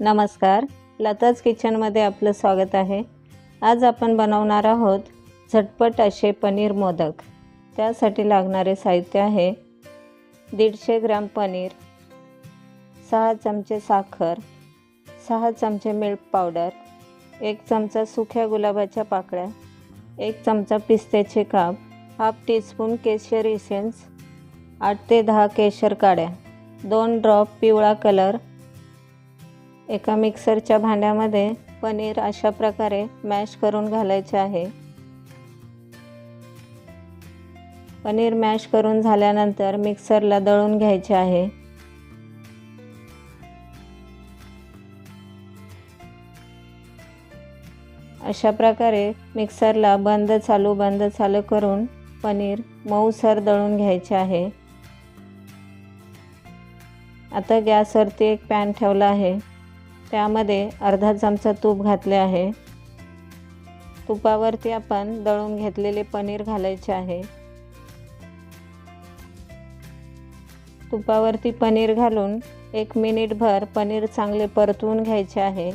नमस्कार. लताज किचनमध्ये आपलं स्वागत आहे. आज आपण बनवणार आहोत झटपट असे पनीर मोदक. त्यासाठी लागणारे साहित्य आहे दीडशे ग्राम पनीर सहा चमचे साखर सहा चमचे मिल्क पावडर एक चमचा सुक्या गुलाबाच्या पाकळ्या एक चमचा पिस्त्याचे काप हाफ टीस्पून केशर इसेन्स आठ ते दहा केशर काड्या दोन ड्रॉप पिवळा कलर एका मिक्सरच्या भांड्यामध्ये पनीर अशा प्रकारे मॅश करून घालायचे आहे. पनीर मॅश करून झाल्यानंतर मिक्सरला दळून घ्यायचे आहे. अशा प्रकारे मिक्सरला बंद चालू बंद चालू करून पनीर मऊसर दळून घ्यायचे आहे. आता गॅसवरती एक पॅन ठेवला आहे. त्यामध्ये अर्धा चमचा तूप घातले आहे. तुपावरती आपण दळून घेतलेले पनीर घालायचे आहे. तुपावरती पनीर घालून एक मिनिटभर पनीर चांगले परतवून घ्यायचे आहे.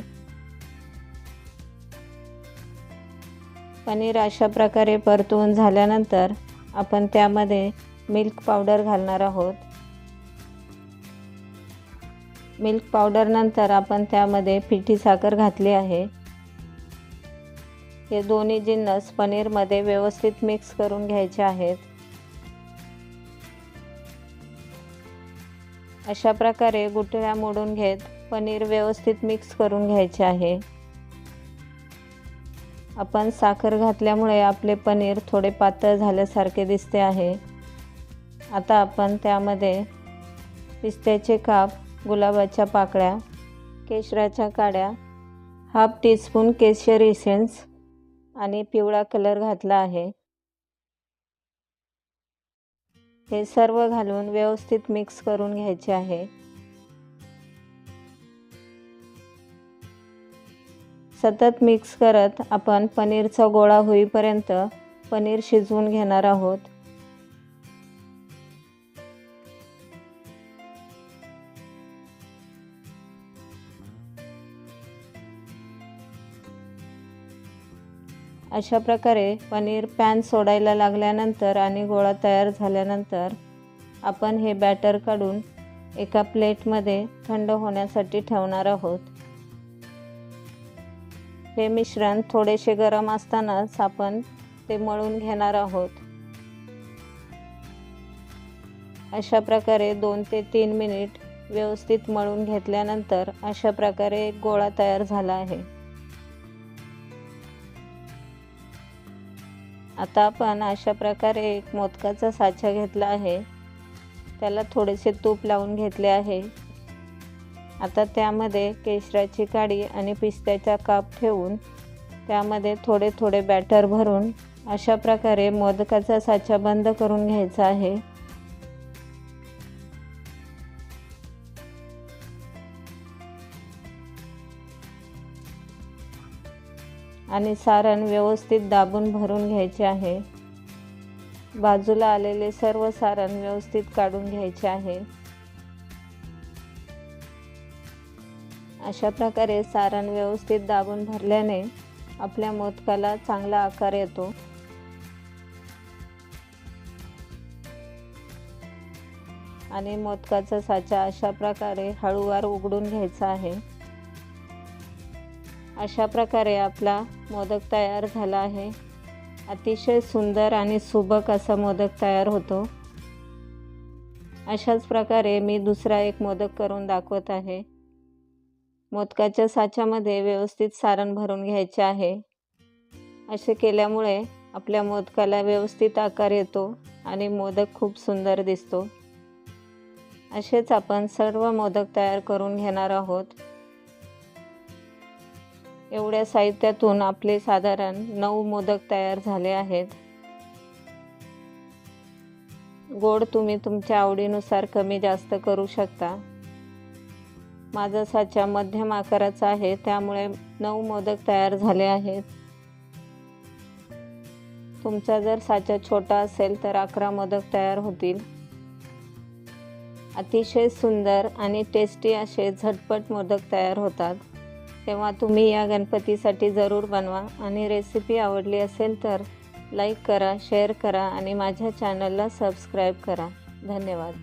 पनीर अशा प्रकारे परतवून झाल्यानंतर आपण त्यामध्ये मिल्क पावडर घालणार आहोत. मिल्क पावडरनंतर आपण त्यामध्ये पिठी साखर घातली आहे. हे दोन्ही जिन्नस पनीरमध्ये व्यवस्थित मिक्स करून घ्यायचे आहेत. अशा प्रकारे गुठळ्या मोडून घेत पनीर व्यवस्थित मिक्स करून घ्यायचे आहे. आपण साखर घातल्यामुळे आपले पनीर थोडे पातळ झाल्यासारखे दिसते आहे. आता आपण त्यामध्ये पिस्त्याचे काप गुलाबाच्या पाकळ्या केशराच्या काड्या हाफ टीस्पून केशर इसेन्स आणि पिवळा कलर घातला आहे. हे सर्व घालून व्यवस्थित मिक्स करून घ्यायचे आहे. सतत मिक्स करत आपण पनीरचा गोळा होईपर्यंत पनीर शिजवून घेणार आहोत. अशा प्रकारे पनीर पॅन सोडायला लागल्यानंतर आणि गोळा तयार झाल्यानंतर आपण हे बॅटर काढून एका प्लेटमध्ये थंड होण्यासाठी ठेवणार आहोत. हे मिश्रण थोडेसे गरम असतानाच आपण ते मळून घेणार आहोत. अशा प्रकारे दोन ते तीन मिनिट व्यवस्थित मळून घेतल्यानंतर अशा प्रकारे एक गोळा तयार झाला आहे. आता आपण अशा प्रकारे एक मोदकाचा साचा घेतला आहे. त्याला थोडेसे तूप लावून घेतले आहे. आता त्यामध्ये केशराची काडी आणि पिस्त्याचा काप ठेवून त्यामध्ये थोडे थोडे बॅटर भरून अशा प्रकारे मोदकाचा साचा बंद करून घ्यायचा आहे. आणि सारण व्यवस्थित दाबून भरून घ्यायचे आहे. बाजूला आलेले सर्व सारण व्यवस्थित काढून घ्यायचे आहे. अशा प्रकारे सारण व्यवस्थित दाबून भरल्याने आपल्या मोदकाला चांगला आकार येतो. आणि मोदकाचा साचा अशा प्रकारे हळूवार उघडून घ्यायचा आहे. अशा प्रकारे आपला मोदक तयार झाला आहे. अतिशय सुंदर आणि सुबक असा मोदक तयार होतो. अशाच प्रकारे मी दुसरा एक मोदक करून दाखवत आहे. मोदकाच्या साच्यामध्ये व्यवस्थित सारण भरून घ्यायचे आहे. असे केल्यामुळे आपल्या मोदकाला व्यवस्थित आकार येतो आणि मोदक खूप सुंदर दिसतो. असेच आपण सर्व मोदक तयार करून घेणार आहोत. एवढ्या साहित्यातून आपले साधारण नऊ मोदक तयार झाले आहेत. गोड तुम्ही तुमच्या आवडीनुसार कमी जास्त करू शकता. माझा साचा मध्यम आकाराचा आहे त्यामुळे नऊ मोदक तयार झाले आहेत. तुमचा जर साचा छोटा असेल तर अकरा मोदक तयार होतील. अतिशय सुंदर आणि टेस्टी असे झटपट मोदक तयार होतात. तेव्हा तुम्ही या गणपतीसाठी जरूर बनवा. आणि रेसिपी आवडली असेल तर लाईक करा शेअर करा आणि माझ्या चॅनलला सबस्क्राईब करा. धन्यवाद.